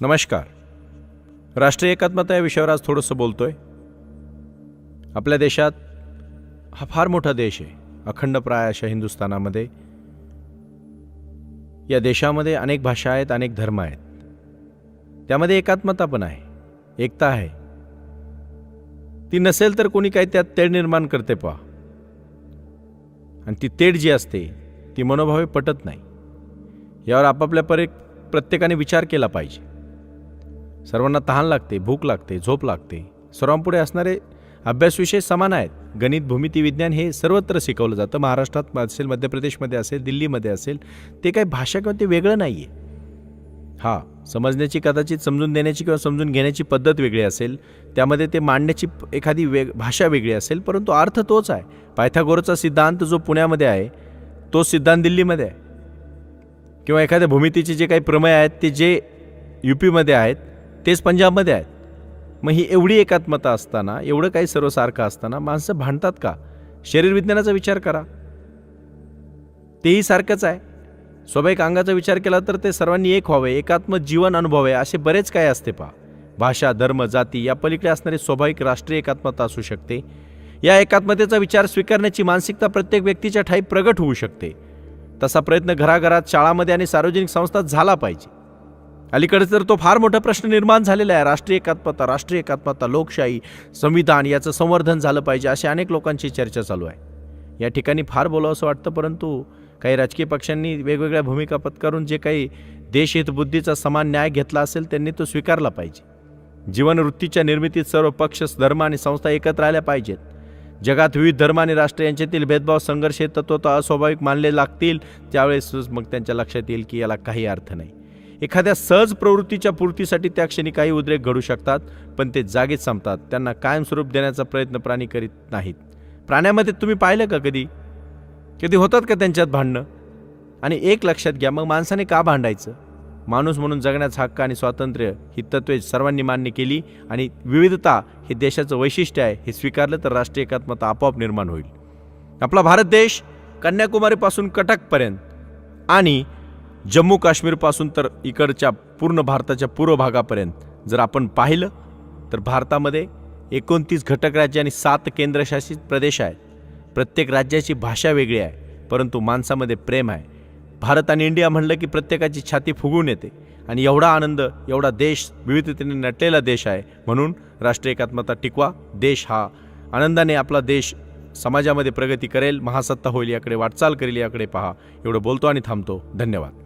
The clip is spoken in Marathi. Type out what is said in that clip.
नमस्कार. राष्ट्रीय एकात्मता या विषयावर आज थोडंसं बोलतोय. आपल्या देशात हा फार मोठा देश आहे. अखंडप्राय अशा हिंदुस्थानामध्ये. या देशामध्ये अनेक भाषा आहेत अनेक धर्म आहेत. त्यामध्ये एकात्मता पण आहे एकता आहे. ती नसेल तर कोणी काही त्यात तेढ निर्माण करते पहा. आणि ती तेढ जी असते ती मनोभावे पटत नाही. यावर आपापल्या परे प्रत्येकाने विचार केला पाहिजे. सर्वांना तहान लागते भूक लागते झोप लागते. सर्वांपुढे असणारे अभ्यासविषय समान आहेत. गणित भूमिती विज्ञान हे सर्वत्र शिकवलं जातं. महाराष्ट्रात असेल मध्य प्रदेशमध्ये असेल दिल्लीमध्ये असेल ते काही भाषा किंवा ते वेगळं नाही आहे हां समजण्याची कदाचित समजून देण्याची किंवा समजून घेण्याची पद्धत वेगळी असेल. त्यामध्ये ते मांडण्याची एखादी वेग भाषा वेगळी असेल परंतु अर्थ तोच आहे. पायथागोरचा सिद्धांत जो पुण्यामध्ये आहे तो सिद्धांत दिल्लीमध्ये आहे. किंवा एखाद्या भूमितीचे जे काही प्रमेय आहेत ते जे यू पीमध्ये आहेत तेच पंजाबमध्ये आहेत. मग ही एवढी एकात्मता असताना एवढं काही सर्वसारखं असताना माणसं भांडतात का? शरीरविज्ञानाचा विचार करा. तेही सारखंच आहे. स्वाभाविक अंगाचा विचार केला तर ते सर्वांनी एक व्हावे एकात्म जीवन अनुभवावे असे बरेच काय असते पहा. भाषा धर्म जाती या पलीकडे असणारी स्वाभाविक राष्ट्रीय एकात्मता असू शकते. या एकात्मतेचा विचार स्वीकारण्याची मानसिकता प्रत्येक व्यक्तीच्या ठाई प्रगट होऊ शकते. तसा प्रयत्न घराघरात शाळामध्ये आणि सार्वजनिक संस्थात झाला पाहिजे. अलीकडे तर तो फार मोठा प्रश्न निर्माण झालेला आहे. राष्ट्रीय एकात्मता राष्ट्रीय एकात्मता लोकशाही संविधान याचं संवर्धन झालं पाहिजे अशी अनेक लोकांची चर्चा चालू आहे. या ठिकाणी फार बोलावं असं वाटतं परंतु काही राजकीय पक्षांनी वेगवेगळ्या भूमिका पत्करून जे काही देशहितबुद्धीचा समान न्याय घेतला असेल त्यांनी तो स्वीकारला पाहिजे. जीवनवृत्तीच्या निर्मितीत सर्व पक्ष धर्म आणि संस्था एकत्र आल्या पाहिजेत. जगात विविध धर्म आणि राष्ट्र यांच्यातील भेदभाव संघर्ष हे तत्वतः अस्वाभाविक मानले लागतील. त्यावेळेस मग त्यांच्या लक्षात येईल की याला काही अर्थ नाही. एखाद्या सहज प्रवृत्तीच्या पूर्तीसाठी त्या क्षणी काही उद्रेक घडू शकतात पण ते जागीच संपतात. त्यांना कायमस्वरूप देण्याचा प्रयत्न प्राणी करीत नाहीत. प्राण्यामध्ये तुम्ही पाहिलं का कधी? कधी होतात का त्यांच्यात भांडणं? आणि एक लक्षात घ्या मग माणसाने का भांडायचं? माणूस म्हणून जगण्याचा हक्क आणि स्वातंत्र्य ही तत्वे सर्वांनी मान्य केली आणि विविधता हे देशाचं वैशिष्ट्य आहे हे स्वीकारलं तर राष्ट्रीय एकात्मता आपोआप निर्माण होईल. आपला भारत देश कन्याकुमारीपासून कटकपर्यंत आणि जम्मू काश्मीरपासून तर इकडच्या पूर्ण भारताच्या पूर्व भागापर्यंत. जर आपण पाहिलं तर भारतामध्ये एकोणतीस घटक राज्य आणि सात केंद्रशासित प्रदेश आहेत. प्रत्येक राज्याची भाषा वेगळी आहे परंतु माणसामध्ये प्रेम आहे. भारत आणि इंडिया म्हणलं की प्रत्येकाची छाती फुगून येते आणि एवढा आनंद एवढा देश विविधतेने नटलेला देश आहे. म्हणून राष्ट्रीय एकात्मता टिकवा देश हा आनंदाने आपला देश समाजामध्ये प्रगती करेल महासत्ता होईल याकडे वाटचाल करेल याकडे पहा. एवढं बोलतो आणि थांबतो. धन्यवाद.